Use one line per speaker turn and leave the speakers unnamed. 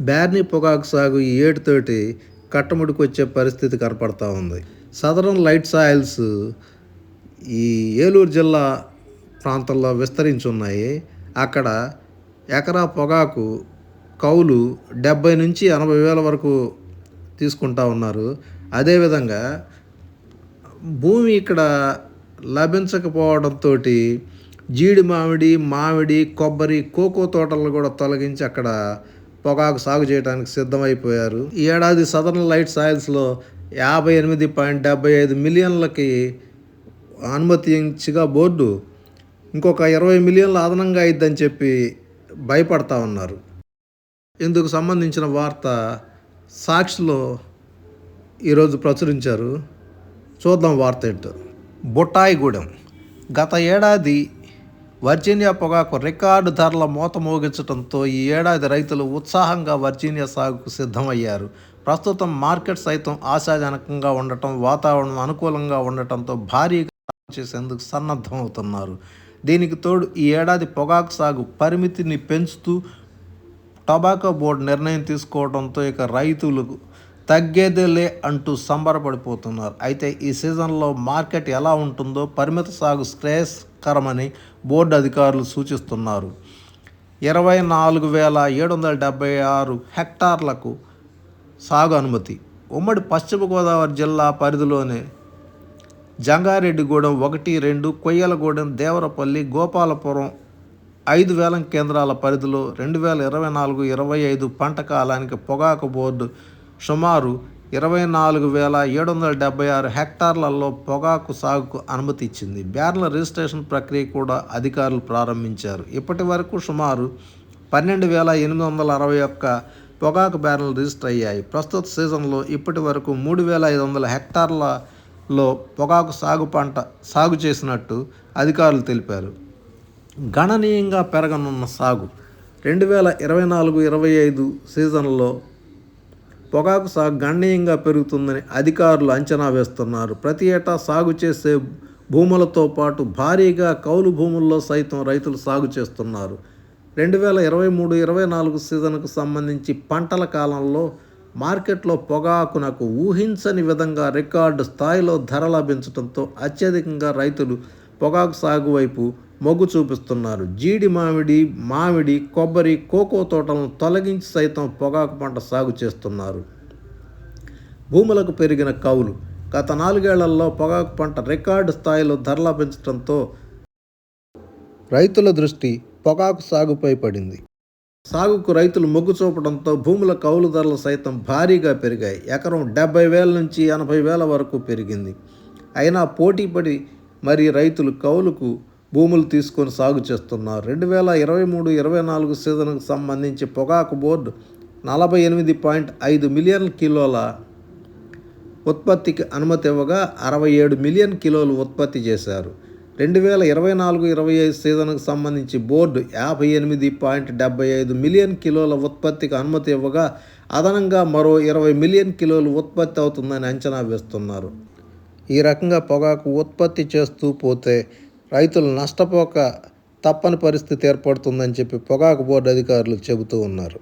బ్యార్నీ పొగాకు సాగు ఈ ఏటుతోటి కట్టముడికి వచ్చే పరిస్థితి కనపడతా ఉంది. సదరన్ లైట్ సాయిల్స్ ఈ ఏలూరు జిల్లా ప్రాంతంలో విస్తరించి ఉన్నాయి అక్కడ ఎకరా పొగాకు కౌలు డెబ్బై నుంచి ఎనభై వేల వరకు తీసుకుంటా ఉన్నారు. అదేవిధంగా భూమి ఇక్కడ లభించకపోవడంతో జీడి మామిడి మామిడి కొబ్బరి కోకో తోటలను కూడా తొలగించి అక్కడ పొగాకు సాగు చేయడానికి సిద్ధమైపోయారు. ఈ ఏడాది సదరన్ లైట్ సాయిల్స్లో యాభై ఎనిమిది పాయింట్ డెబ్బై ఐదు మిలియన్లకి అనుమతించగా బోర్డు ఇంకొక ఇరవై మిలియన్ల అదనంగా అయిద్దని చెప్పి భయపడతా ఉన్నారు. ఇందుకు సంబంధించిన వార్త సాక్షిలో ఈరోజు ప్రచురించారు. చూద్దాం వార్త ఏంటో. బుట్టాయిగూడెం గత ఏడాది వర్జీనియా పొగాకు రికార్డు ధరల మూత మోగించడంతో ఈ ఏడాది రైతులు ఉత్సాహంగా వర్జీనియా సాగుకు సిద్ధమయ్యారు. ప్రస్తుతం మార్కెట్ సైతం ఆశాజనకంగా ఉండటం వాతావరణం అనుకూలంగా ఉండటంతో భారీగా చేసేందుకు సన్నద్ధమవుతున్నారు. దీనికి తోడు ఈ ఏడాది పొగాకు సాగు పరిమితిని పెంచుతూ టొబాకో బోర్డు నిర్ణయం తీసుకోవడంతో ఇక రైతులకు తగ్గేదేలే అంటూ సంబరపడిపోతున్నారు. అయితే ఈ సీజన్లో మార్కెట్ ఎలా ఉంటుందో పరిమిత సాగు శ్రేయస్కరమని బోర్డు అధికారులు సూచిస్తున్నారు. ఇరవై నాలుగు వేల ఏడు వందల డెబ్బై ఆరు హెక్టార్లకు సాగు అనుమతి. ఉమ్మడి పశ్చిమ గోదావరి జిల్లా పరిధిలోనే జంగారెడ్డిగూడెం ఒకటి రెండు కొయ్యలగూడెం దేవరపల్లి గోపాలపురం ఐదు వేలం కేంద్రాల పరిధిలో రెండు వేల ఇరవై నాలుగు ఇరవై ఐదు పంట కాలానికి పొగాకు బోర్డు సుమారు ఇరవై నాలుగు వేల ఏడు వందల డెబ్బై ఆరు హెక్టార్లలో పొగాకు సాగుకు అనుమతి ఇచ్చింది. బ్యార్ల రిజిస్ట్రేషన్ ప్రక్రియ కూడా అధికారులు ప్రారంభించారు. ఇప్పటి వరకు సుమారు పన్నెండు వేల ఎనిమిది వందల అరవై ఒక్క పొగాకు బ్యారెలు రిజిస్టర్ అయ్యాయి. ప్రస్తుత సీజన్లో ఇప్పటి వరకు మూడు వేల ఐదు వందల హెక్టార్లలో పొగాకు సాగు పంట సాగు చేసినట్టు అధికారులు తెలిపారు. గణనీయంగా పెరగనున్న సాగు రెండు వేల ఇరవై నాలుగు ఇరవై ఐదు సీజన్లో పొగాకు సాగు గణనీయంగా పెరుగుతుందని అధికారులు అంచనా వేస్తున్నారు. ప్రతి ఏటా సాగు చేసే భూములతో పాటు భారీగా కౌలు భూముల్లో సైతం రైతులు సాగు చేస్తున్నారు. రెండు వేల ఇరవై మూడు ఇరవై నాలుగు సీజన్కు సంబంధించి పంటల కాలంలో మార్కెట్లో పొగాకునకు ఊహించని విధంగా రికార్డు స్థాయిలో ధర లభించడంతో అత్యధికంగా రైతులు పొగాకు సాగు వైపు మొగ్గు చూపిస్తున్నారు. జీడి మామిడి మామిడి కొబ్బరి కోకో తోటలను తొలగించి సైతం పొగాకు పంట సాగు చేస్తున్నారు. భూములకు పెరిగిన కౌలు. గత నాలుగేళ్ళలో పొగాకు పంట రికార్డు స్థాయిలో ధరల పెంచడంతో రైతుల దృష్టి పొగాకు సాగుపై పడింది. సాగుకు రైతులు మొగ్గు చూపడంతో భూముల కౌలు ధరలు సైతం భారీగా పెరిగాయి. ఎకరం డెబ్బై వేల నుంచి ఎనభై వేల వరకు పెరిగింది. అయినా పోటీపడి మరి రైతులు కౌలుకు భూములు తీసుకొని సాగు చేస్తున్నారు. రెండు వేల ఇరవై మూడు ఇరవై నాలుగు సీజన్కు సంబంధించి పొగాకు బోర్డు నలభై ఎనిమిది పాయింట్ ఐదు మిలియన్ కిలోల ఉత్పత్తికి అనుమతి ఇవ్వగా అరవై ఏడు మిలియన్ కిలోలు ఉత్పత్తి చేశారు. రెండు వేల ఇరవై నాలుగు ఇరవై ఐదు సీజన్కు సంబంధించి బోర్డు యాభై ఎనిమిది పాయింట్ డెబ్బై ఐదు మిలియన్ కిలోల ఉత్పత్తికి అనుమతి ఇవ్వగా అదనంగా మరో ఇరవై మిలియన్ కిలోలు ఉత్పత్తి అవుతుందని అంచనా వేస్తున్నారు. ఈ రకంగా పొగాకు ఉత్పత్తి చేస్తూ పోతే రైతులు నష్టపోక తప్పని పరిస్థితి ఏర్పడుతుందని చెప్పి పొగాకు బోర్డు అధికారులు చెబుతూ ఉన్నారు.